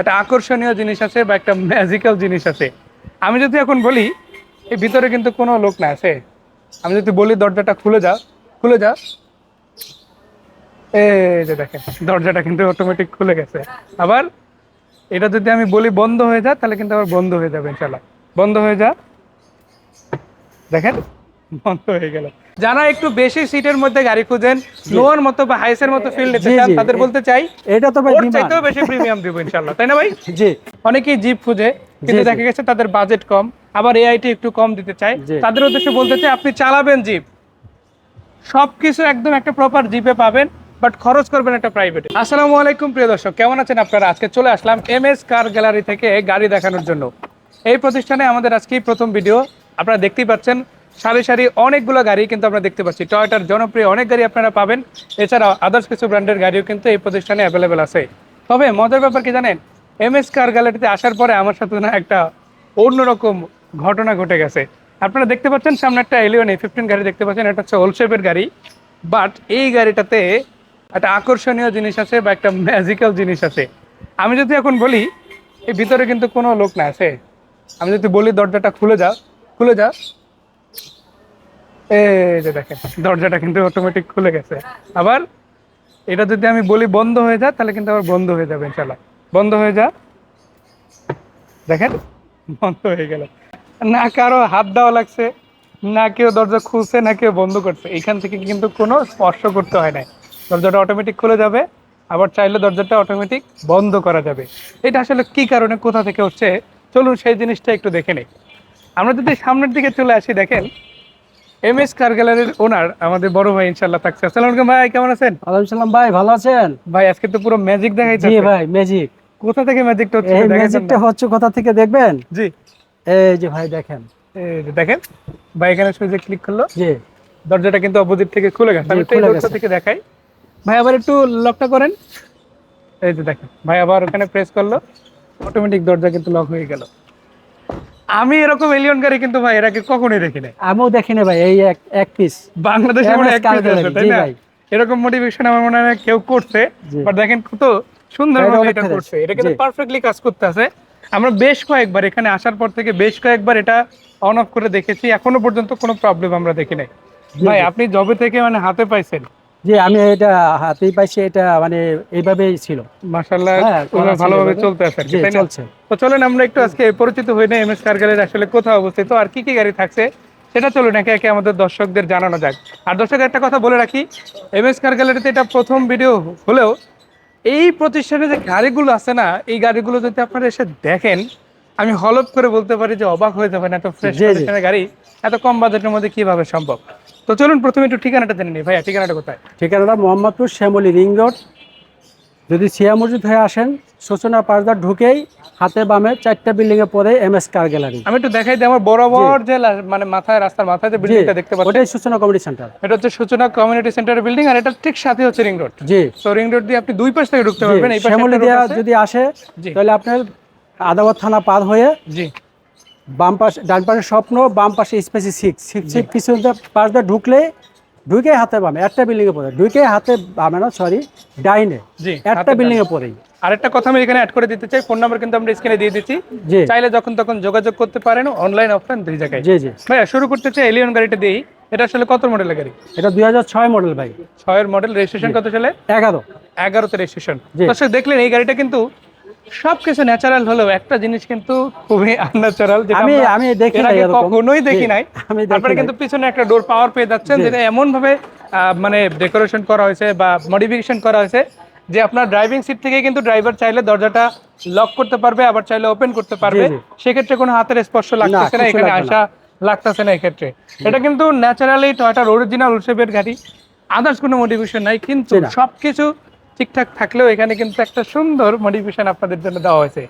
একটা আকর্ষণীয় জিনিস আছে বা একটা ম্যাজিক্যাল জিনিস আছে। আমি যদি এখন বলি, এই ভিতরে কিন্তু কোনো লোক না, আছে? আমি যদি বলি, দরজাটা খুলে যাও খুলে যাও। এই যে দেখেন, দরজাটা কিন্তু অটোমেটিক খুলে গেছে। আবার এটা যদি আমি বলি বন্ধ হয়ে যা তাহলে কিন্তু আবার বন্ধ হয়ে যাবে ইনশাল্লাহ বন্ধ হয়ে যা দেখেন বন্ধ হয়ে গেল। যারা একটু বেশি সিটের মধ্যে গাড়ি খুঁজেন লোয়ার মতো বা হাইসের মতো ফিল নিতে চান তাদের বলতে চাই এটা তো ভাই চাইতেও বেশি প্রিমিয়াম দিব তাই না ভাই? জি। অনেকেই জিপ খুঁজে কিন্তু দেখা গেছে তাদের বাজেট কম আবার এআইটি একটু কম দিতে জি। তাদের উদ্দেশ্যে বলতে চাই আপনি চালাবেন জিপ সবকিছু একদম একটা প্রপার জিপে পাবেন বাট খরচ করবেন একটা প্রাইভেটে আসসালামু আলাইকুম প্রিয় দর্শক। কেমন আছেন আপনারা? আজকে চলে আসলাম এম এস কার গ্যালারি থেকে গাড়ি দেখানোর জন্য। এই প্রতিষ্ঠানে আমাদের আজকেই প্রথম ভিডিও আপনারা দেখতেই পাচ্ছেন সারি সারি অনেকগুলো গাড়ি কিন্তু আমরা দেখতে পাচ্ছি। টয়টার জনপ্রিয় অনেক গাড়ি আপনারা পাবেন। এছাড়াও আদার্স কিছু ব্র্যান্ডের গাড়িও কিন্তু এই প্রতিষ্ঠানে অ্যাভেলেবেল আছে। তবে মজার ব্যাপার কি জানেন? এম এস কার গ্যালারিতে আসার পরে আমার সাথে না একটা অন্যরকম ঘটনা ঘটে গেছে। আপনারা দেখতে পাচ্ছেন সামনে একটা এলিয়ন এ ফিফটিন গাড়ি দেখতে পাচ্ছেন, এটা হচ্ছে ওলশেপের গাড়ি। বাট এই গাড়িটাতে একটা আকর্ষণীয় জিনিস আছে বা একটা ম্যাজিক্যাল জিনিস আছে। আমি যদি এখন বলি এই ভিতরে কিন্তু কোনো লোক না আছে। আমি যদি বলি দরজাটা খুলে যাও খুলে যাও। যে দেখেন, দরজাটা কিন্তু অটোমেটিক খুলে গেছে। আবার এটা যদি আমি বলি বন্ধ হয়ে যা, তাহলে কিন্তু আবার বন্ধ হয়ে যাবে ইনশাল্লাহ বন্ধ হয়ে যা। দেখেন, বন্ধ হয়ে গেল। না কারও হাত দেওয়া লাগছে, না কেউ দরজা খুলছে, না কেউ বন্ধ করছে। এখান থেকে কিন্তু কোনো স্পর্শ করতে হয় না দরজাটা অটোমেটিক খুলে যাবে, আবার চাইলে দরজাটা অটোমেটিক বন্ধ করা যাবে। এটা আসলে কি কারণে, কোথা থেকে হচ্ছে? চলুন সেই জিনিসটা একটু দেখে নেই। আমরা যদি সামনের দিকে চলে আসি, দেখেন এম এস কার গ্যালারির ওনার আমাদের বড় ভাই থাকছে। আসসালামু আলাইকুম ভাই কেমন আছেন? ওয়ালাইকুম সালাম ভাই ভালো আছেন? ভাই আজকে তো পুরো ম্যাজিক দেখাইছে জি ভাই ম্যাজিক কোথা থেকে ম্যাজিকটা হচ্ছে এই ম্যাজিকটা হচ্ছে কোথা থেকে দেখবেন? জি। এই যে ভাই দেখেন। এই যে দেখেন ভাই এখানে সুইচে ক্লিক করল জি। দরজাটা কিন্তু অপোজিট থেকে খুলে গেছে। আমি তো। থেকে দেখাই। ভাই আবার একটু লকটা করেন। এই যে দেখেন ভাই আবার ওখানে প্রেস করল। অটোমেটিক দরজা কিন্তু লক হয়ে গেল। আমি এরকম এলিয়ন গাড়ি কিন্তু ভাই এর আগে কখনোই দেখি নাই আমিও দেখি না ভাই এই এক এক পিস বাংলাদেশে মনে এক piece আছে, তাই না? এরকম মোটিভেশন আমার মনে হয় কেউ করছে বাট দেখেন কত সুন্দর এটা এটা করছে। এটা কিন্তু পারফেক্টলি কাজ করতে আছে। আমরা বেশ কয়েকবার এখানে আসার পর থেকে বেশ কয়েকবার এটা অন অফ করে দেখেছি। এখনও পর্যন্ত কোনো প্রবলেম আমরা দেখি নাই। ভাই আপনি জবে থেকে মানে হাতে পাইছেন। জি আমি এটা হাতেই পাইছি এটা মানে এইভাবেই ছিল। মাশাআল্লাহ হ্যাঁ, ওরা ভালোভাবে চলতে আছে জি চলছে। তো চলেন আমরা একটু আজকে পরিচিত হই না এমএস কার গ্যালারি আসলে কোথায় অবস্থিত আর কি কি গাড়ি থাকছে সেটা চলুন একে একে আমাদের দর্শকদের জানানো যাক। আর দর্শক একটা কথা বলে রাখি এমএস কার গ্যালারিতে এটা প্রথম ভিডিও হলেও এই প্রতিষ্ঠানে যে গাড়িগুলো আছে না এই গাড়িগুলো যদি আপনারা এসে দেখেন আমি হলপ করে বলতে পারি যে অবাক হয়ে যাবেন এত ফ্রেশ গাড়ি এত কম বাজেটের মধ্যে কীভাবে সম্ভব? তো চলুন প্রথমে একটু ঠিকানাটা জেনে নিই। ভাইয়া ঠিকানাটা কোথায়? ঠিকানাটা মোহাম্মদপুর শ্যামলী রিং রোড। যদি সিয়া মসজিদ হয়ে আসেন সূচনা পাঁচদার ঢুকেই হাতে বামে চারটা বিল্ডিং এর পরে এম এস কার গ্যালারি আমি একটু দেখাই দিই আমার বরাবর যে মানে মাথায় রাস্তার মাথায় যে বিল্ডিংটা দেখতে পাচ্ছেন ওটাই সূচনা কমিটি সেন্টার এটা হচ্ছে সূচনা কমিউনিটি সেন্টারের বিল্ডিং আর এটা ঠিক সাথে হচ্ছে রিং রোড জি। তো রিং রোড দিয়ে আপনি দুই পাশ থেকে ঢুকতে পারবেন এই পাশে শ্যামলী। যদি আসে তাহলে আপনার আদাবত থানা পার হয়ে জি। বাম পাশে ডান পাশে স্বপ্ন বাম পাশে স্পেসি সিক্স সিক্স কিছু পাশ দিয়ে ঢুকলে ঢুকে হাতে বামে একটা বিল্ডিং এ পড়ে ঢুকে হাতে বামে না সরি ডাইনে। একটা হাতে বিল্ডিং এ পড়েই আরেকটা কথা আমি এখানে অ্যাড করে দিতে চাই ফোন নাম্বার কিন্তু আমরা স্ক্রিনে দিয়ে দিচ্ছি। চাইলে যখন তখন যোগাযোগ করতে পারেন অনলাইন অফলাইন দুই জায়গায়। জি জি। ভাইয়া শুরু করতে চাই এলিয়ন গাড়িটা দিই। এটা আসলে কত মডেলের গাড়ি? এটা দুই হাজার ছয় মডেল ভাই। ছয়ের মডেল রেজিস্ট্রেশন কত সালে? এগারো। এগারোতে রেজিস্ট্রেশন। দেখলেন এই গাড়িটা কিন্তু সবকিছু ন্যাচারাল হলেও একটা জিনিস কিন্তু খুবই আনন্যাচারাল যেটা আমি আমি দেখি নাই কখনোই দেখি নাই। আপনারা কিন্তু পিছনে একটা ডোর পাওয়ার পেয়ে যাচ্ছেন যেটা এমন ভাবে মানে ডেকোরেশন করা হয়েছে বা মডিফিকেশন করা হয়েছে যে আপনার ড্রাইভিং সিট থেকে কিন্তু ড্রাইভার চাইলে দরজাটা লক করতে পারবে আবার চাইলে ওপেন করতে পারবে। সেক্ষেত্রে কোনো হাতের স্পর্শ লাগতেছে না এখানে আসা লাগতেছে না এক্ষেত্রে। এটা কিন্তু ন্যাচারালি টয়টার অরিজিনাল শেপের গাড়ি। আদার্স কোনো মডিফিকেশন নাই কিন্তু। সবকিছু ঠিকঠাক থাকলেও এখানে কিন্তু একটা সুন্দর মডিফিকেশন আপনাদের জন্য দেওয়া হয়েছে।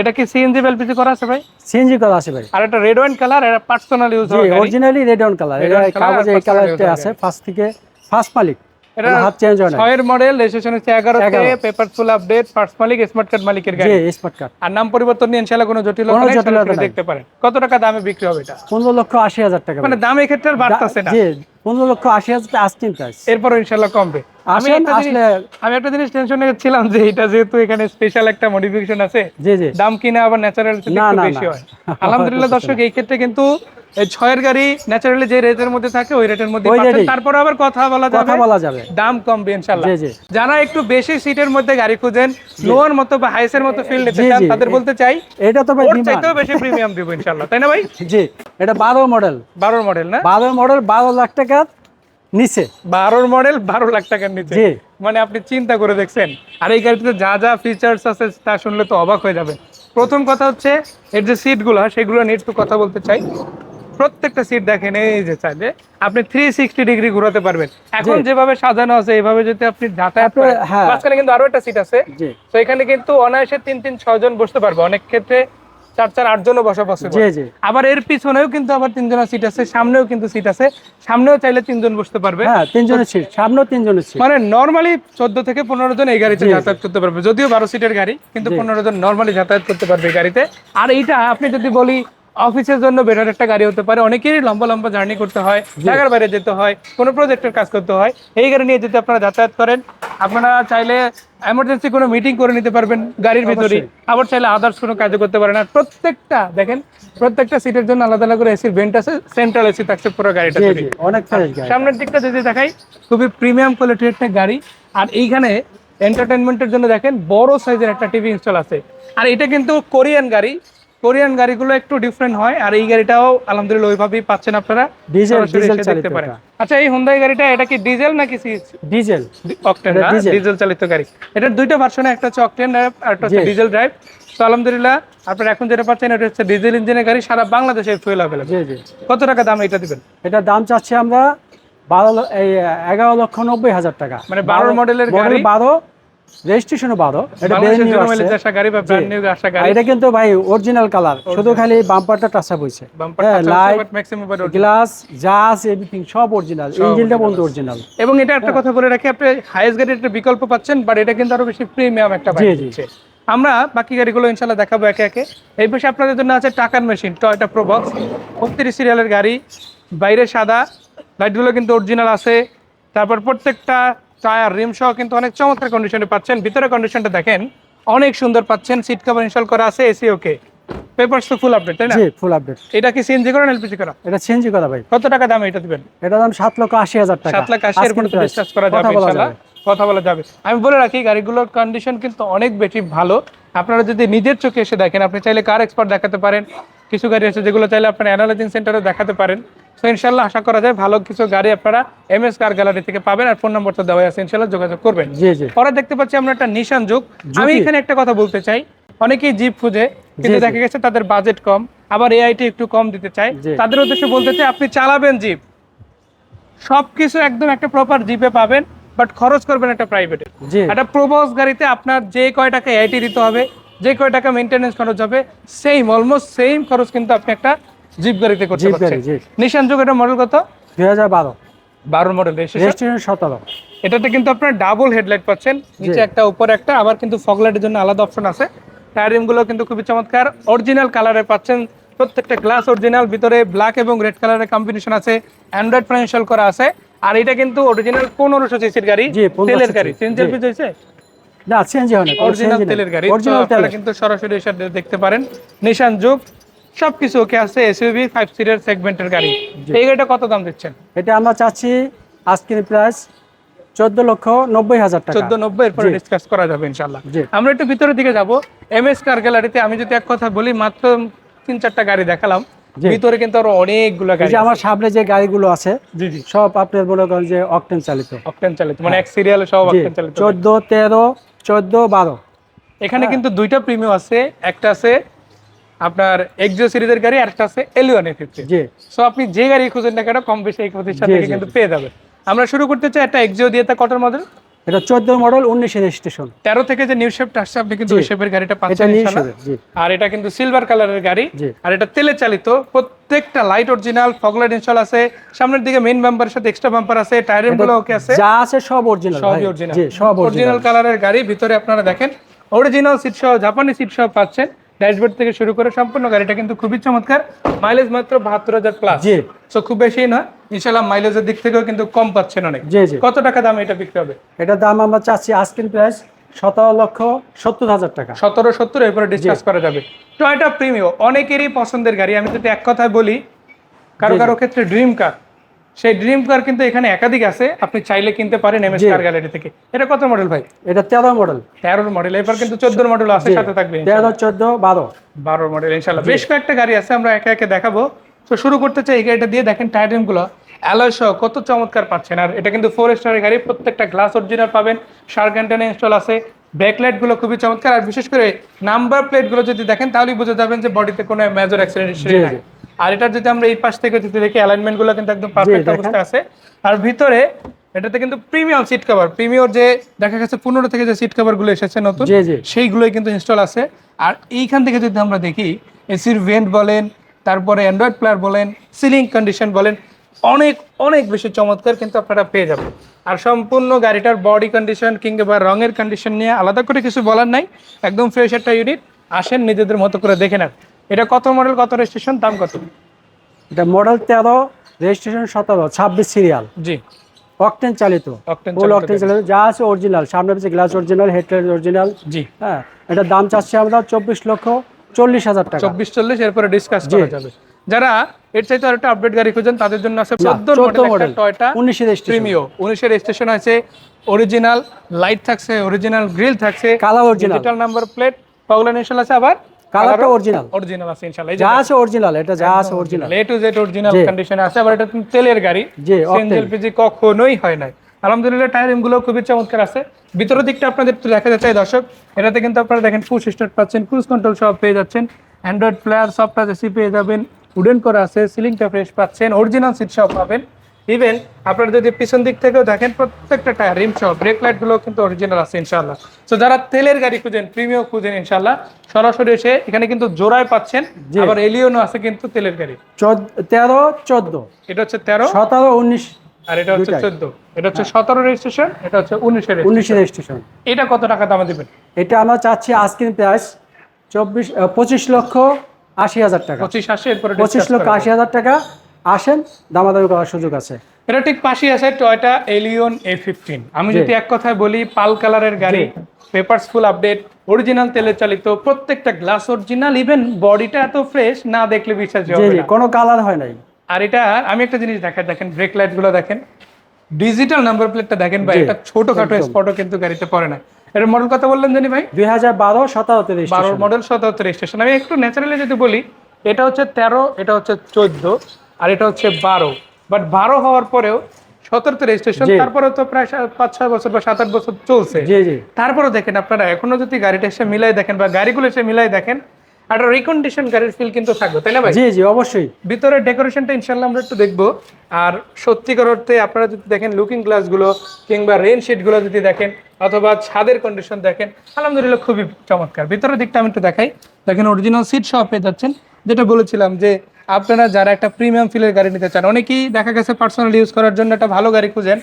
এটা কি সিএনজি এলপিজি করা আছে ভাই? সিএনজি করা আছে ভাই। আর এটা রেড ওয়াইন কালার এটা personal use ji originally red on colour এটা কাগজে এই কালারটা আছে ফার্স্ট থেকে ফার্স্ট মালিক। এটা হাত চেঞ্জ হয় না। ছয়ের মডেল রেজিস্ট্রেশন হচ্ছে এগারোতে এগারো। পেপার ফুল আপডেট ফার্স্ট মালিক স্মার্ট কার্ড মালিকের জি গাড়ি। স্মার্ট কার্ড আর নাম পরিবর্তন নিয়ে ইনশাআল্লাহ কোনো জটিলতা কোনো নেই জটিলতা দেখতে পারেন। কত টাকা দামে বিক্রি হবে এটা? পনেরো লক্ষ আশি হাজার টাকা মানে দাম এই ক্ষেত্রে আর বাড়তেছে না। জি পনেরো লক্ষ আশি হাজার আস্কিং প্রাইস এরপর ইনশাল্লাহ কমবে। আমি একটা জিনিস আসলে আমি একটা জিনিস টেনশনে ছিলাম যে এটা যেহেতু এখানে স্পেশাল একটা মডিফিকেশন আছে জি জি। দাম কিনা আবার ন্যাচারাল না, বেশি হয়। আলহামদুলিল্লাহ দর্শক এই ক্ষেত্রে কিন্তু এই ছয়ের গাড়ি ন্যাচারালি যে রেটের মধ্যে থাকে ওই রেটের মধ্যে। তারপর আবার কথা বলা কথা বলা যাবে। দাম কমবে জি যারা একটু বেশি সিটের মধ্যে গাড়ি খুঁজেন লোয়ার মতো বা হাইসের মতো ফিল নিতে চান তাদের বলতে চাই এটা তো ভাই ডিমান্ড চাইতেও বেশি প্রিমিয়াম দিব ইনশাল্লাহ তাই না ভাই? জি এটা বারো মডেল বারোর মডেল না? বারো মডেল বারো লাখ টাকার নিচে। বারোর মডেল বারো লাখ টাকার নিচে। মানে আপনি চিন্তা করে দেখছেন। আর এই গাড়িতে যা যা ফিচার্স আছে তা শুনলে তো অবাক হয়ে যাবে প্রথম কথা হচ্ছে এর যে সিটগুলো সেগুলো নিয়ে একটু কথা বলতে চাই। প্রত্যেকটা সিট দেখেন এই যে চাইলে আপনি থ্রি সিক্সটি ডিগ্রি ঘোরাতে পারবেন। এখন যেভাবে সাজানো আছে এইভাবে যদি আপনি যাতায়াত করেন হ্যাঁ। মাঝখানে কিন্তু আরও একটা সিট আছে। তো এখানে কিন্তু অনায়াসে তিন তিন ছয় জন বসতে পারবে। অনেক ক্ষেত্রে চার চার আট জনও বসা আবার এর পিছনেও কিন্তু আবার তিনজনের সিট আছে সামনেও কিন্তু সিট আছে। সামনেও চাইলে তিনজন বসতে পারবে। হ্যাঁ তিনজনের সিট সামনেও তিনজনের সিট মানে নর্মালি চোদ্দ থেকে পনেরো জন এই গাড়িতে। যাতায়াত করতে পারবে। যদিও বারো সিটের গাড়ি কিন্তু পনেরো জন নর্মালি যাতায়াত করতে পারবে এই গাড়িতে। আর এইটা আপনি যদি বলি অফিসের জন্য বেটার একটা গাড়ি হতে পারে। অনেকেরই লম্বা লম্বা জার্নি করতে হয় ঢাকার বাইরে যেতে হয় কোনো প্রজেক্টের কাজ করতে হয়। এই গাড়ি নিয়ে যদি আপনারা যাতায়াত করেন আপনারা চাইলে এমার্জেন্সি কোনো মিটিং করে নিতে পারবেন গাড়ির ভিতরে। আবার চাইলে আদার্স কোনো কাজ করতে পারেন আর প্রত্যেকটা দেখেন প্রত্যেকটা সিটের জন্য আলাদা আলাদা করে এসির ভেন্ট আছে সেন্ট্রাল এসি থাকছে পুরো গাড়িটা অনেক সামনের দিকটা যদি দেখাই খুবই প্রিমিয়াম কোয়ালিটির একটা গাড়ি। আর এইখানে এন্টারটেনমেন্টের জন্য দেখেন বড় সাইজের একটা টিভি ইনস্টল আছে। আর এটা কিন্তু কোরিয়ান গাড়ি। কোরিয়ান গাড়িগুলো একটু ডিফারেন্ট হয় আর এই গাড়িটাও আলহামদুলিল্লাহ ওইভাবেই পাচ্ছেন আপনারা। ডিজেল ডিজেল চালিত দেখতে পারেন। আচ্ছা এই হুন্দাই গাড়িটা এটা কি ডিজেল নাকি ডিজেল অকটেন diesel। ডিজেল চালিত গাড়ি। এটার দুইটা ভার্সনে একটা হচ্ছে অকটেন আর একটা হচ্ছে ডিজেল ড্রাইভ তো আলহামদুলিল্লাহ আপনারা এখন যেটা পাচ্ছেন এটা হচ্ছে ডিজেল ইঞ্জিনের গাড়ি সারা বাংলাদেশে ফুয়েল অ্যাভেলেবল জি জি। কত টাকা দাম এটা দিবেন? এটা দাম চাচ্ছি আমরা বারো এই এগারো লক্ষ নব্বই হাজার টাকা। মানে 12 মডেলের গাড়ি। বারো রেজিস্ট্রেশনও বারো। এটা। গাড়ি বা ব্র্যান্ড নিউ আসা গাড়ি। এটা কিন্তু ভাই অরিজিনাল কালার শুধু খালি বাম্পারটা টাচ আপ হ্যাঁ, বাট গ্লাস জাস এভরিথিং সব অরিজিনাল ইঞ্জিনটা বন্ধু অরিজিনাল এবং এটা একটা কথা বলে রাখি আপনি হাইয়েস্ট গাড়ির একটা বিকল্প পাচ্ছেন বাট এটা কিন্তু আরও বেশি প্রিমিয়াম একটা বাইক। দিচ্ছে। আমরা বাকি গাড়িগুলো ইনশাল্লাহ দেখাবো একে একে। এই পাশে আপনাদের জন্য আছে টাকার মেশিন টয়টা প্রোবক্স বত্রিশ সিরিয়ালের গাড়ি বাইরে সাদা। লাইটগুলো কিন্তু অরিজিনাল আছে। তারপর প্রত্যেকটা টায়ার রিম সহ কিন্তু অনেক চমৎকার কন্ডিশনে পাচ্ছেন। ভিতরে কন্ডিশনটা দেখেন অনেক সুন্দর পাচ্ছেন। সিট কভার ইনস্টল করা আছে এসি ওকে পেপারস তো ফুল আপডেট তাই না? জি ফুল আপডেট এটা কি সিএনজি করা এলপিজি করা? এটা চেঞ্জই করা ভাই। কত টাকা দাম এটা দিবেন? এটা দাম সাত লক্ষ আশি হাজার টাকা। সাত লাখ আশি এর মধ্যে ডিসকাস করা কথা যাবে বলা ইনশাআল্লাহ কথা বলা যাবে। আমি বলে রাখি গাড়িগুলোর কন্ডিশন কিন্তু অনেক বেশি ভালো। আপনারা যদি নিজের চোখে এসে দেখেন আপনি চাইলে কার এক্সপার্ট দেখাতে পারেন। কিছু গাড়ি আছে যেগুলো চাইলে আপনারা অ্যানালাইজিং সেন্টারে দেখাতে পারেন। তো ইনশাল্লাহ আশা করা যায় ভালো কিছু গাড়ি আপনারা এম এস কার গ্যালারি থেকে পাবেন আর ফোন নম্বর তো দেওয়া আছে ইনশাল্লাহ যোগাযোগ করবেন। জি জি। পরে দেখতে পাচ্ছি আমরা একটা নিশান যুগ। আমি এখানে একটা কথা বলতে চাই। অনেকেই জিপ খুঁজে কিন্তু দেখা গেছে তাদের বাজেট কম আবার এআইটি একটু কম দিতে জি। তাদের উদ্দেশ্যে বলতে চাই আপনি চালাবেন জিপ সবকিছু একদম একটা প্রপার জিপে পাবেন বাট খরচ করবেন একটা প্রাইভেটে একটা প্রবস গাড়িতে আপনার যে কয় টাকা এআইটি দিতে হবে যে কয় টাকা মেনটেনেন্স খরচ হবে সেম অলমোস্ট সেম খরচ কিন্তু আপনি একটা জিপ গাড়িতে করতে জিপ গাড়ি জি নিশান যুগ এটা মডেল কত? দুই হাজার বারো। বারো মডেল রেজিস্ট্রেশন? সতেরো। এটাতে কিন্তু আপনার ডাবল হেডলাইট পাচ্ছেন নিচে একটা উপরে একটা আবার কিন্তু ফগলাইটের জন্য আলাদা অপশন আছে। টায়ারগুলো কিন্তু খুবই চমৎকার। অরিজিনাল কালারে পাচ্ছেন প্রত্যেকটা গ্লাস অরিজিনাল ভিতরে ব্ল্যাক এবং রেড কালারের কম্বিনেশন আছে। অ্যান্ড্রয়েড ফাইন্যান্সিয়াল করা আছে। আর এটা কিন্তু অরিজিনাল পনেরোশো সিসির গাড়ি তেলের গাড়ি। cc চেঞ্জের হয়েছে? না চেঞ্জ হয় না অরিজিনাল তেলের গাড়ি। অরিজিনাল কিন্তু সরাসরি এসে দেখতে পারেন। নিশান যুগ সবকিছু ওকে আছে এসইউভি ফাইভ সিটের সেগমেন্টের গাড়ি। এই গাড়িটা কত দাম দিচ্ছেন? এটা আমরা চাচ্ছি আজকের প্রাইস চোদ্দ লক্ষ নব্বই হাজার টাকা। চোদ্দ নব্বই এরপরে। ডিসকাস করা যাবে ইনশাল্লাহ আমরা একটু ভিতরের দিকে যাব। এম এস কার গ্যালারিতে আমি যদি এক কথা বলি মাত্র তিন চারটা গাড়ি দেখালাম। ভিতরে কিন্তু আরও অনেকগুলো গাড়ি আমার সামনে যে গাড়িগুলো আছে জি জি। সব আপনার মনে করেন যে অকটেন চালিত। অকটেন চালিত মানে এক সিরিয়ালে সব অকটেন চালিত। চোদ্দ তেরো চোদ্দ বারো। এখানে হ্যাঁ। কিন্তু দুইটা প্রিমিয়াম আছে। একটা আছে আপনার এক্সিও সিরিজের গাড়ি আর একটা আছে Allion A fifty G. So আপনি যে গাড়ি খুঁজেন না কেন কম বেশি এই প্রতিষ্ঠান থেকে কিন্তু পেয়ে যাবেন। আমরা শুরু করতে চাই একটা এক্সিও দিয়ে তা কটার মডেল এটা চোদ্দ মডেল উনিশে রেজিস্ট্রেশন তেরো থেকে যে নিউ শেপটা আসছে আপনি কিন্তু। ওই শেপের গাড়িটা পাচ্ছেন আর এটা কিন্তু সিলভার কালারের গাড়ি। আর এটা তেলে চালিত প্রত্যেকটা লাইট অরিজিনাল ফগলাইট ইনস্টল আছে। সামনের দিকে মেইন বাম্পারের সাথে এক্সট্রা বাম্পার আছে টায়ারেরগুলো ওকে আছে। যা আছে সব অরিজিনাল সবই অরিজিনাল সব অরিজিনাল কালারের গাড়ি ভিতরে আপনারা দেখেন অরিজিনাল সিট সহ জাপানি সিট সহ পাচ্ছেন। ড্যাশবোর্ড থেকে শুরু করে সম্পূর্ণ গাড়িটা কিন্তু খুবই চমৎকার। মাইলেজ মাত্র বাহাত্তর হাজার প্লাস জি। সো খুব বেশি নয়। ইনশাল্লাহ মাইলেজের দিক থেকেও কিন্তু কম পাচ্ছেন অনেক। জি জি। কত টাকা দাম এটা বিক্রি হবে? এটার দাম আমরা চাচ্ছি আস্কিন প্রাইস সতেরো লক্ষ সত্তর হাজার টাকা। সতেরো সত্তর এরপরে ডিসকাস করা যাবে। টয়টা প্রিমিও অনেকেরই পছন্দের গাড়ি। আমি যদি এক কথায় বলি কারও কারও ক্ষেত্রে ড্রিম কার সেই ড্রিম কার কিন্তু এখানে একাধিক আছে। আপনি চাইলে কিনতে পারেন এমএস কার গ্যালারি থেকে। এটা কত মডেল ভাই? এটা তেরো মডেল তেরোর মডেল এরপর কিন্তু চোদ্দোর মডেল আছে সাথে থাকবে তেরো চোদ্দ বারো। বারো মডেল ইনশাল্লাহ। বেশ কয়েকটা গাড়ি আছে আমরা একে একে দেখাবো। তো শুরু করতে চাই এই গাড়িটা দিয়ে। দেখেন টায়ারগুলো অ্যালয় সহ কত চমৎকার পাচ্ছেন। আর এটা কিন্তু ফোর স্টারের গাড়ি প্রত্যেকটা গ্লাস অরিজিনাল পাবেন। শার্ক অ্যান্টেনা ইনস্টল আছে। ব্যাকলাইটগুলো খুবই চমৎকার। আর বিশেষ করে নাম্বার প্লেটগুলো যদি দেখেন তাহলেই বুঝে যাবেন যে বডিতে কোনো মেজর অ্যাক্সিডেন্ট হিস্ট্রি নাই। আর এটা যদি আমরা এই পাশ থেকে যদি দেখি অ্যালাইনমেন্টগুলো কিন্তু একদম পারফেক্ট দেখেন। অবস্থায় আছে। আর ভিতরে এটাতে কিন্তু প্রিমিয়াম সিট কভার প্রিমিয়র যে দেখা গেছে পনেরো থেকে যে সিট কভারগুলো এসেছে নতুন সেইগুলোই কিন্তু ইনস্টল আছে। আর এইখান থেকে যদি আমরা দেখি এসির ভেন্ট বলেন তারপরে অ্যান্ড্রয়েড প্লেয়ার বলেন সিলিং কন্ডিশন বলেন অনেক অনেক বেশি চমৎকার কিন্তু আপনারা পেয়ে যাবেন। আর সম্পূর্ণ গাড়িটার বডি কন্ডিশন কিংবা রঙের কন্ডিশন নিয়ে আলাদা করে কিছু বলার নাই। একদম ফ্রেশ একটা ইউনিট আসেন নিজেদের মতো করে দেখে নেন। এটা কত মডেল কত রেজিস্ট্রেশন দাম কত? এটা মডেল তেরো রেজিস্ট্রেশন সতেরো ছাব্বিশ সিরিয়াল জি। অকটেন চালিত। অকটেন ফুল অকটেন চালিত যা আছে অরিজিনাল সামনে পিছিয়ে glass original headlight original ji. হ্যাঁ এটার দাম চাচ্ছি আমরা চব্বিশ লক্ষ চল্লিশ হাজার টাকা। চব্বিশ চল্লিশ এরপরে ডিসকাস করা যাবে। যারা এর চাইতে আর একটা আপডেট গাড়ি খুঁজেন তাদের জন্য আছে চোদ্দ 14 মডেল টয়টা উনিশে রেজিস্ট্রেশন প্রিমিও উনিশের রেজিস্ট্রেশন আছে অরিজিনাল লাইট থাকছে অরিজিনাল গ্রিল থাকছে colour original digital number plate পাগলা ইনশাল আছে আবার? কালারটা অরিজিনাল অরিজিনাল আছে ইনশাল্লাহ যা আছে অরিজিনাল এটা যা আছে original A to Z original. কন্ডিশনে আছে আবার এটা তেলের গাড়ি। জি, octane। এলপিজি কখনোই হয় নাই। আলহামদুলিল্লাহ টায়ারগুলো খুবই চমৎকার আছে। ভিতরের দিকটা আপনাদের একটু দেখা যাচ্ছে দর্শক। এটাতে কিন্তু আপনারা দেখেন ফুল স্টার্ট পাচ্ছেন ক্রুজ কন্ট্রোল সব পেয়ে যাচ্ছেন। অ্যান্ড্রয়েড প্লেয়ার সব টাচ এসি পেয়ে যাবেন। উডেন করা আছে সিলিংটা ফ্রেশ পাচ্ছেন অরিজিনাল সিট সব পাবেন। ইভেন আপনারা যদি পিছন দিক থেকেও দেখেন প্রত্যেকটা টায়ার রিম সহ ব্রেক লাইটগুলো কিন্তু অরিজিনাল আছে ইনশাল্লাহ তো যারা তেলের গাড়ি খুঁজেন প্রিমিয়াম খুঁজেন ইনশাল্লাহ সরাসরি এসে এখানে কিন্তু জোড়ায় পাচ্ছেন। আবার এলিয়নও আছে কিন্তু তেলের গাড়ি। তেরো চোদ্দ। এটা হচ্ছে তেরো। সতেরো উনিশ আর এটা হচ্ছে। চোদ্দ। এটা হচ্ছে সতেরো রেজিস্ট্রেশন এটা হচ্ছে উনিশের উনিশে রেজিস্ট্রেশন এটা কত টাকা দামে দেবেন? এটা আমরা চাচ্ছি আজকের প্রাইস চব্বিশ পঁচিশ লক্ষ আশি হাজার টাকা। পঁচিশ আশি এরপরে পঁচিশ লক্ষ আশি হাজার টাকা। আসেন দামাদামি করার সুযোগ আছে। এটা ঠিক পাশে আছে টয়টা এলিয়ন এ ফিফটিন আমি যদি এক কথায় বলি পাল কালারের গাড়ি পেপারস ফুল আপডেট অরিজিনাল তেলে চালিত প্রত্যেকটা গ্লাস অরিজিনাল ইভেন বডিটা এত ফ্রেশ না দেখলে বিশ্বাস জি হবে না। কোনো কালার হয় নাই। আর এটা আমি একটা জিনিস দেখাই দেখেন ব্রেক লাইটগুলো দেখেন। ডিজিটাল নাম্বার প্লেটটা দেখেন ভাই এটা ছোটখাটো স্পটও কিন্তু গাড়িতে পড়ে না। এর মডেল কথা বললেন জানি ভাই? দুই হাজার বারো সতেরোতে বারোর মডেল সতেরোতে রেজিস্ট্রেশন আমি একটু ন্যাচারালি যদি বলি এটা হচ্ছে তেরো এটা হচ্ছে চোদ্দ। আর এটা হচ্ছে বারো। বাট বারো হওয়ার পরেও সতেরোতে রেজিস্ট্রেশন জি। তারপরেও তো প্রায় পাঁচ ছয় বছর বা সাত আট বছর চলছে। জি জি। তারপরে দেখেন আপনারা এখনও যদি গাড়িটা এসে মিলাই দেখেন বা গাড়িগুলো এসে মিলাই দেখেন একটা রিকন্ডিশন গাড়ির ফিল কিন্তু থাকবে তাই না ভাই? জি জি অবশ্যই। ভিতরে ডেকোরেশনটা ইনশাল্লাহ আমরা একটু দেখব। আর সত্যিকার অর্থে আপনারা যদি দেখেন লুকিং গ্লাসগুলো কিংবা রেনগুলো যদি দেখেন অথবা ছাদের কন্ডিশন দেখেন আলহামদুলিল্লাহ খুবই চমৎকার। ভিতরের দিকটা আমি একটু দেখাই। দেখেন অরিজিনাল সিট সহ পেয়ে যাচ্ছেন। যেটা বলেছিলাম যে আপনারা যারা একটা প্রিমিয়াম ফিলের গাড়ি নিতে চান অনেকেই দেখা গেছে পার্সোনাল ইউজ করার জন্য একটা ভালো গাড়ি খুঁজেন।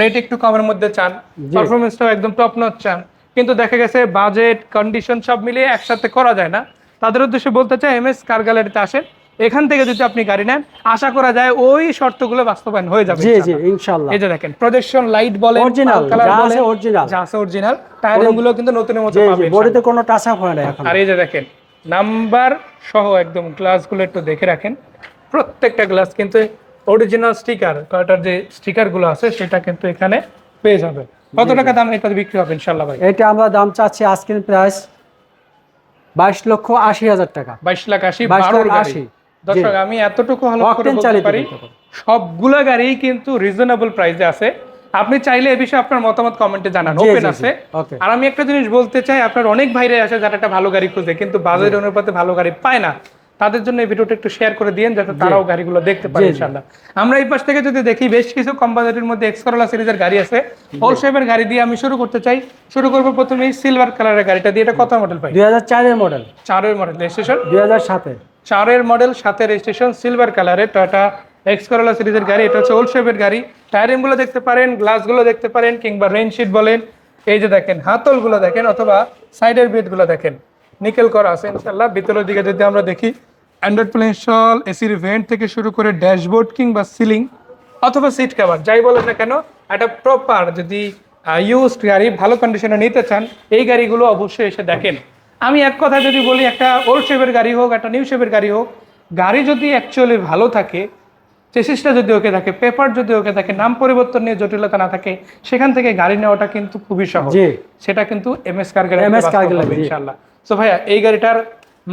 রেট একটু কমের মধ্যে চান। পারফরমেন্সটাও একদম টপ নচ চান। কিন্তু দেখা গেছে বাজেট কন্ডিশন সব মিলিয়ে একসাথে করা যায় না। তাদের উদ্দেশ্যে বলতে চাই এম এস কার গ্যালারিতে আসেন। এখান থেকে যদি আপনি গাড়ি নেন আশা করা যায় ওই শর্তগুলো বাস্তবায়ন হয়ে যাবে জি জি ইনশাআল্লাহ। এই যে দেখেন প্রজেকশন লাইট বলেন Original, কালার যা আছে original। যা আছে অরিজিনাল টায়ারিংগুলো কিন্তু নতুনের মতো জি পাবে জি বডিতে কোনো টাচ আপ হয় না এখন। আর এই যে দেখেন নাম্বার সহ একদম গ্লাসগুলো একটু দেখে রাখেন। প্রত্যেকটা গ্লাস কিন্তু অরিজিনাল স্টিকার কয়টার যে স্টিকারগুলো আছে সেটা কিন্তু এখানে পেয়ে যাবে কত টাকা দাম এটা বিক্রি হবে ইনশাল্লাহ ভাই? এটা আমরা দাম চাচ্ছি আজকের প্রাইস বাইশ লক্ষ আশি হাজার টাকা। বাইশ লাখ আশি 22 বারোর লাখ গাড়ি 80 দর্শক আমি এতটুকু হলো করে বলতে পারি সবগুলা গাড়ি কিন্তু রিজনেবল প্রাইসে আছে। আপনি চাইলে এ বিষয়ে আপনার মতামত কমেন্টে জানান। ওপেন। আছে। আর আমি একটা জিনিস বলতে চাই আপনার অনেক ভাইরে আছে যারা একটা ভালো গাড়ি খুঁজে কিন্তু বাজারের অনুপাতে ভালো গাড়ি পায় না। তাদের জন্য এই ভিডিওটা একটু শেয়ার করে দিন যাতে তারাও গাড়িগুলো দেখতে পারে। ইনশাআল্লাহ। আমরা এই পাশ থেকে যদি দেখি বেশ কিছু কম বাজেটের মধ্যে এক্সকরোলা সিরিজের গাড়ি আছে। অল শেপের গাড়ি দিয়ে আমি শুরু করতে চাই। শুরু করব প্রথমে সিলভার কালারের গাড়িটা দিয়ে। এটা কত মডেল পাই দুই হাজার চারের মডেল চারের মডেল রেজিস্ট্রেশন দুই হাজার সাতে। চারের মডেল সাথে রেজিস্ট্রেশন সিলভার কালারের টয়টা এক্স করোলা সিরিজের গাড়ি, এটা হচ্ছে ওল্ড শেপের গাড়ি। টায়ারিংগুলো দেখতে পারেন গ্লাসগুলো দেখতে পারেন, কিংবা রেনশিট বলেন। এই যে দেখেন, হাতলগুলো দেখেন অথবা সাইডের বেডগুলো দেখেন। নিকেল করা আছে ইনশাল্লাহ ভিতরের দিকে যদি আমরা দেখি অ্যান্ড্রয়েড প্লে ইনস্টল এসির ভেন্ট থেকে শুরু করে ড্যাশবোর্ড কিংবা সিলিং অথবা সিট কাভার যাই বলেন না কেন, একটা প্রপার যদি ইউজড গাড়ি, ভালো কন্ডিশনে নিতে চান, এই গাড়িগুলো অবশ্যই এসে দেখেন। আমি এক কথা যদি বলি, একটা ওল্ড শেপের গাড়ি হোক, একটা নিউ শেপের গাড়ি হোক, গাড়ি যদি অ্যাকচুয়ালি ভালো থাকে চেসিসটা যদি ওকে থাকে পেপার যদি ওকে থাকে নাম পরিবর্তন নিয়ে জটিলতা না থাকে সেখান থেকে গাড়ি নেওয়াটা কিন্তু খুবই সহজ। সেটা কিন্তু এম এস কার গাড়ি ইনশাল্লাহ সো ভাইয়া এই গাড়িটার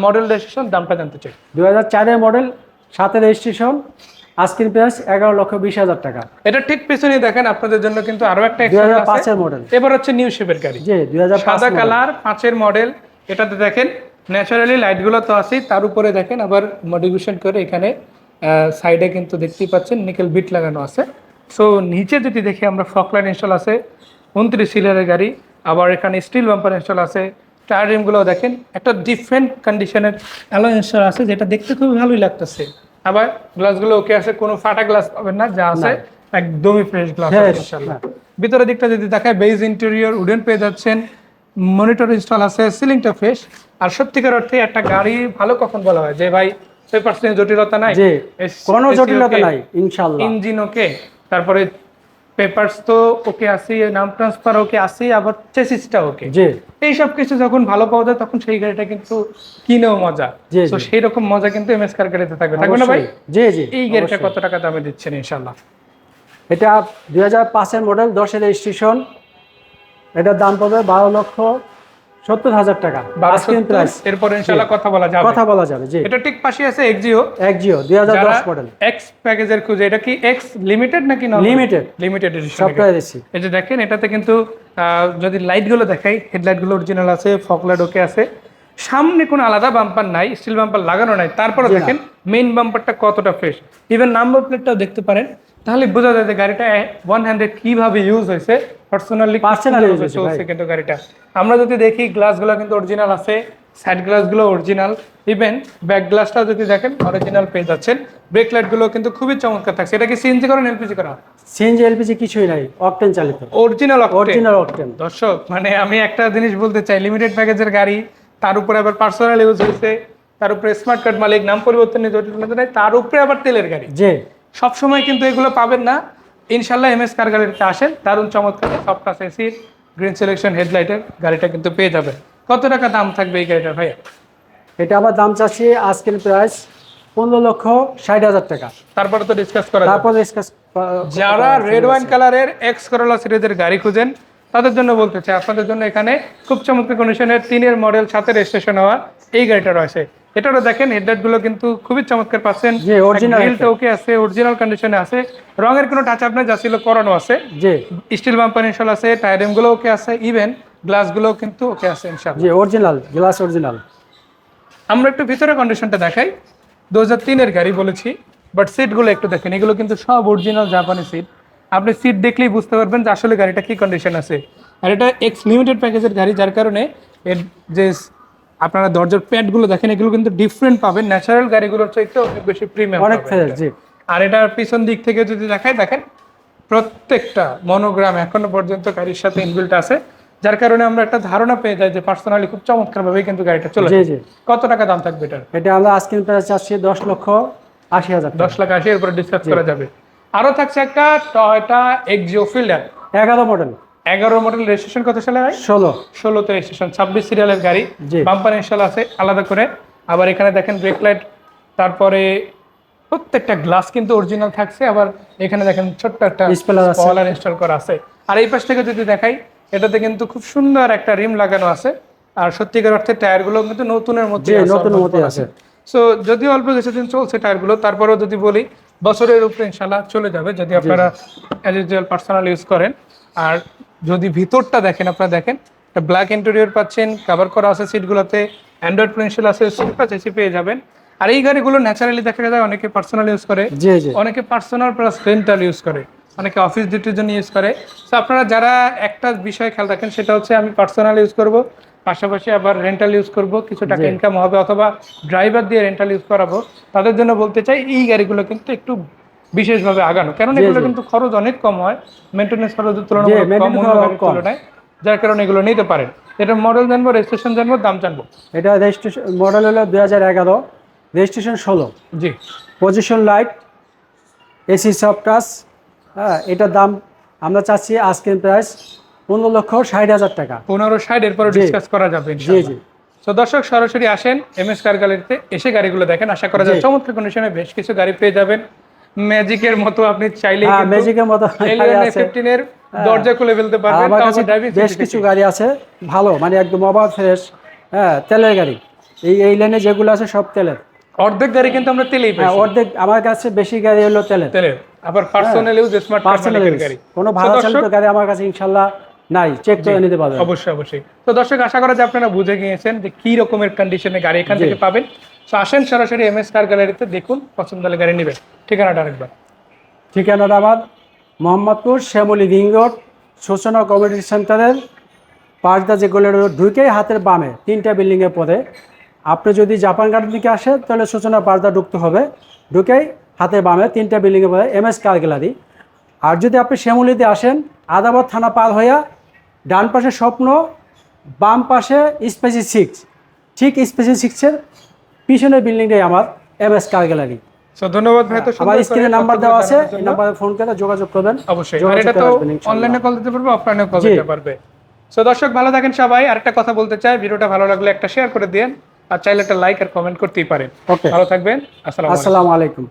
মডেল রেজিস্ট্রেশন দামটা জানতে চাই। দুই হাজার চারের মডেল সাথে রেজিস্ট্রেশন আজকের প্রাইস এগারো লক্ষ বিশ হাজার টাকা। এটা ঠিক পেছনে দেখেন আপনাদের জন্য কিন্তু আরও একটা দুই হাজার পাঁচের মডেল এবার হচ্ছে নিউ শেপের গাড়ি। জি দুই হাজার সাদা কালার পাঁচের মডেল এটাতে দেখেন ন্যাচারালি লাইটগুলো তো আছেই তার উপরে দেখেন আবার মডিফিকেশন করে এখানে সাইডে কিন্তু দেখতেই পাচ্ছেন নিকেল বিট লাগানো আছে। সো নিচে যদি দেখি আমরা ফকলাইন ইনস্টল আছে উনত্রিশ সিলিয়ারের গাড়ি আবার এখানে স্টিল বাম্পার ইনস্টল আছে। টায়ার রিমগুলো দেখেন একটা ডিফারেন্ট কন্ডিশনের অ্যালো ইনস্টল আছে যেটা দেখতে খুবই ভালোই লাগতেছে। আবার গ্লাসগুলো ওকে আছে কোনো ফাটা গ্লাস পাবেন না যা আছে একদমই ফ্রেশ গ্লাস ইনশাল্লাহ ভিতরের দিকটা যদি দেখায় বেজ ইন্টেরিয়র উডেন পেয়ে যাচ্ছেন মনিটর ইনস্টল আছে সিলিংটা ফ্রেশ আর সত্যিকার অর্থে একটা গাড়ি ভালো কখন বলা হয়? যে ভাই পেপারস নিয়ে জটিলতা নাই। কোনো জটিলতা নাই ইঞ্জিন ওকে তারপরে পেপারস তো ওকে আসি নাম ট্রান্সফার ওকে আসি আবার চেসিসটা ওকে জি। এই সব কিছু যখন ভালো পাওয়া যায় তখন সেই গাড়িটা কিন্তু কিনেও মজা। তো সেই রকম মজা কিন্তু এমএস কার গাড়িতে থাকবে থাকবে না ভাই? জি জি এই গাড়িটা কত টাকা দামে দিচ্ছেন ইনশাল্লাহ এটা দুই হাজার পাঁচের মডেল দশের রেজিস্ট্রেশন এটার দাম পড়বে বারো লক্ষ সত্তর হাজার টাকা। আজকের প্রাইস এরপর ইনশাল্লাহ কথা বলা যাবে। কথা বলা যাবে জি। এটা ঠিক পাশে আছে এক্সিও এক জিও দুই হাজার দশ মডেল এক্স প্যাকেজের খুঁজে এটা কি এক্স লিমিটেড নাকি Limited। Limited edition software AC এই যে দেখেন এটাতে কিন্তু আহ, যদি লাইটগুলো দেখাই হেডলাইটগুলো অরিজিনাল আছে ফকলাইট ওকে আছে। সামনে কোনো আলাদা বাম্পার নাই স্টিল বাম্পার লাগানো নাই। তারপরে দেখেন মেইন বাম্পারটা কতটা ফ্রেশ ইভেন নাম্বার প্লেটটাও দেখতে পারেন। তাহলে বোঝা যায় যে গাড়িটা ওয়ান হান্ড্রেড কীভাবে ইউজ হয়েছে পার্সোনালি Personally use হয়েছে, কিন্তু গাড়িটা। আমরা যদি দেখি গ্লাসগুলো কিন্তু অরিজিনাল আছে সাইড গ্লাসগুলো অরিজিনাল ইভেন ব্যাক গ্লাসটা যদি দেখেন অরিজিনাল পেয়ে যাচ্ছেন। ব্রেক লাইটগুলো কিন্তু খুবই চমৎকার থাকছে। এটা কি সিএনজি করেন এলপিজি করা সিএনজি এলপিজি কিছুই নাই অকটেন চালিত। অরিজিনাল অরিজিনাল অকটেন দর্শক মানে আমি একটা জিনিস বলতে চাই লিমিটেড প্যাকেজের গাড়ি তার উপরে আবার পার্সোনাল ইউজ হয়েছে তার উপরে স্মার্ট কার্ড মালিক নাম পরিবর্তনের জটিলতা নাই তার উপরে আবার তেলের গাড়ি। জি। সব সময় কিন্তু এগুলো পাবেন না। ইনশাল্লাহ এমএস কার গাড়িতে আসেন। দারুণ চমৎকার। সফট টাচ এসির গ্রিন সিলেকশন হেডলাইটের গাড়িটা কিন্তু পেয়ে যাবেন। কত টাকা দাম থাকবে এই গাড়িটার ভাইয়া? এটা আবার দাম চাচ্ছি আজকের প্রাইস পনেরো লক্ষ ষাট হাজার টাকা। তারপরে তো ডিসকাস করা যাবে। তারপর ডিসকাস যারা রেড ওয়াইন কালারের এক্স করোলা সিরিজের গাড়ি খুঁজেন তাদের জন্য বলতে চাই আপনাদের জন্য এখানে খুব চমৎকার কন্ডিশনের তিনের মডেল সাথে রেজিস্ট্রেশন হওয়া এই গাড়িটা রয়েছে। এটারও দেখেন হেডলাইটগুলো কিন্তু খুবই চমৎকার পাচ্ছেন। জি, original গ্রিলটা ওকে আছে অরিজিনাল কন্ডিশনে আছে। রঙের কোনো টাচ আপ নেই যা ছিল করানো আছে। জি। স্টিল বাম্পার ইনশাল আছে টায়ারিমগুলো ওকে আছে ইভেন গ্লাসগুলো কিন্তু ওকে আছে ইনশাল্লাহ জি অরিজিনাল গ্লাস অরিজিনাল আমরা একটু ভিতরে কন্ডিশনটা দেখাই। দু হাজার তিনের গাড়ি বলেছি বাট সিটগুলো একটু দেখেন এগুলো কিন্তু সব অরিজিনাল জাপানি সিট আপনি সিট দেখলেই বুঝতে পারবেন যে আসলে গাড়িটা কি কন্ডিশন আছে। আর এটা এক্স লিমিটেড প্যাকেজের গাড়ি যার কারণে এর যে আপনারা দরজার প্যাডগুলো দেখেন এগুলো কিন্তু ডিফারেন্ট পাবেন। ন্যাচারাল গাড়িগুলোর চাইতে অনেক বেশি প্রিমিয়াম অনেক ফ্রেশ জি। আর এটার পিছন দিক থেকে যদি দেখাই দেখেন প্রত্যেকটা মনোগ্রাম এখনও পর্যন্ত গাড়ির সাথে ইনবিল্ট আছে। যার কারণে আমরা একটা ধারণা পেয়ে যাই যে পার্সোনালি খুব চমৎকার ভাবে কিন্তু গাড়িটা চলে জি জি। কত টাকা দাম থাকবে এটার? এটা আমরা আজকের প্রাইস চাচ্ছি দশ লক্ষ আশি হাজার দশ লাখ আশি এরপরে ডিসকাস করা যাবে। আরও থাকছে একটা টয়টা এক্সিও ফিল্ডার এগারো মডেল এগারো মডেল রেজিস্ট্রেশন কত সালে হয় ষোলো। ষোলোতে রেজিস্ট্রেশন ছাব্বিশ সিরিয়ালের গাড়ি। বাম্পার ইনস্টল আছে আলাদা করে। আবার এখানে দেখেন ব্রেক লাইট তারপরে প্রত্যেকটা গ্লাস কিন্তু অরিজিনাল থাকছে। আবার এখানে দেখেন ছোট্ট একটা। স্পয়লার ইনস্টল করা আছে। আর এই পাশ থেকে যদি দেখাই এটাতে কিন্তু খুব সুন্দর একটা রিম লাগানো আছে। আর সত্যিকার অর্থে টায়ারগুলো কিন্তু নতুনের মধ্যে নতুনের অল্প আছে। সো যদিও অল্প কিছুদিন চলছে টায়ারগুলো তারপরেও যদি বলি বছরের উপরে ইনশাল্লাহ চলে যাবে যদি আপনারা অ্যাজ ইউজুয়াল পার্সোনাল ইউজ করেন। আর যদি ভিতরটা দেখেন আপনারা দেখেন একটা ব্ল্যাক ইন্টেরিয়র পাচ্ছেন কভার করা আছে সিটগুলোতে অ্যান্ড্রয়েড পেন্সিল আছে সুপার এসি পেয়ে যাবেন। আর এই গাড়িগুলো ন্যাচারালি দেখা যায় অনেকে পার্সোনাল ইউজ করে অনেকে পার্সোনাল প্লাস রেন্টাল ইউজ করে অনেকে অফিস ডিউটির জন্য ইউজ করে। তো আপনারা যারা একটা বিষয় খেয়াল রাখেন সেটা হচ্ছে আমি পার্সোনাল ইউজ করব পাশাপাশি আবার রেন্টাল ইউজ করব কিছু টাকা ইনকাম হবে অথবা ড্রাইভার দিয়ে রেন্টাল ইউজ করাবো। তাদের জন্য বলতে চাই এই গাড়িগুলো কিন্তু একটু বিশেষভাবে আগানো। কারণ এগুলো কিন্তু খরচ অনেক কম হয়। মেনটেন্যান্স খরচ তুলনামূলক কম maintenance অন্য খরচ গাড়ির কম। তুলনায় যার কারণে এগুলো নিতে পারেন। এটা মডেল জানব রেজিস্ট্রেশন জানব দাম জানব। এটা রেজিস্ট্রেশন মডেল হলো দুই হাজার এগারো রেজিস্ট্রেশন ষোলো। জি। Position light AC soft touch হ্যাঁ এটার দাম আমরা চাচ্ছি আজকের প্রাইস পনেরো লক্ষ ষাট হাজার টাকা। পনেরো ষাট এরপরে ডিসকাস করা যাবে জি জি। তো দর্শক সরাসরি আসেন এম এস কার গ্যালারিতে এসে গাড়িগুলো দেখেন। আশা করা যায়। চমৎকার কন্ডিশনে বেশ কিছু গাড়ি পেয়ে যাবেন। ম্যাজিকের মতো আপনি চাইলে হ্যাঁ ম্যাজিকের মতো গাড়ি আছে। ফিফটিনের দরজা খুলে ফেলতে পারবেন আমার কাছে বেশ কিছু গাড়ি আছে ভালো মানে একদম অবাধ ফ্রেশ হ্যাঁ তেলের গাড়ি। এই এই লাইনে যেগুলো আছে সব তেলের। অর্ধেক গাড়ি কিন্তু আমরা তেলেই হ্যাঁ পাই অর্ধেক আমার কাছে বেশি গাড়ি হলো তেলের। তেলের আবার পার্সোনাল ইউজ স্মার্ট পার্সোনাল গাড়ি। কোনো ভাড়া চালিত গাড়ি আমার কাছে ইনশাল্লাহ নাই চেক করে নিতে পারবেন। অবশ্যই অবশ্যই। তো দর্শক আশা করা যায় আপনারা বুঝে গিয়েছেন যে কি রকমের কন্ডিশনে গাড়ি এখান থেকে পাবেন। তো আসেন সরাসরি এম এস কার গ্যালারিতে দেখুন, পছন্দ হলে গাড়ি নেবেন। ঠিকানাটা আরেকবার। ঠিকানাটা আমার Mohammadpur Shyamoli ring road Suchona community সেন্টারের পাঁচদা যেগুলো রোড, ঢুকেই হাতের বামে, তিনটা বিল্ডিংয়ের পরে। আপনি যদি জাপান গার্ডেন দিকে আসেন, তাহলে সূচনা পাঁচদা ঢুকতে হবে। ঢুকেই হাতের বামে তিনটা বিল্ডিংয়ের পরে এম এস কার গ্যালারি আর যদি আপনি শ্যামলীতে আসেন, আদাবাদ থানা পার হইয়া ডান পাশে স্বপ্ন, বাম পাশে স্পেসি সিক্স। ঠিক স্পেসি সিক্সের পিছনের বিল্ডিংটাই আমার এম এস কার গ্যালারি। ধন্যবাদ ভাই তো আমার স্ক্রিনে নাম্বার দেওয়া আছে এই নাম্বারে ফোন করে যোগাযোগ করবেন। অবশ্যই। আর এটা তো অনলাইনে কল দিতে পারবে অফলাইনে কল দিতে পারবে। সো দর্শক ভালো থাকেন সবাই। আরেকটা কথা বলতে চাই ভিডিওটা ভালো লাগলে একটা শেয়ার করে দিন আর চাইলে একটা লাইক আর কমেন্ট করতেই পারেন। ভালো থাকবেন। আসসালামু আলাইকুম।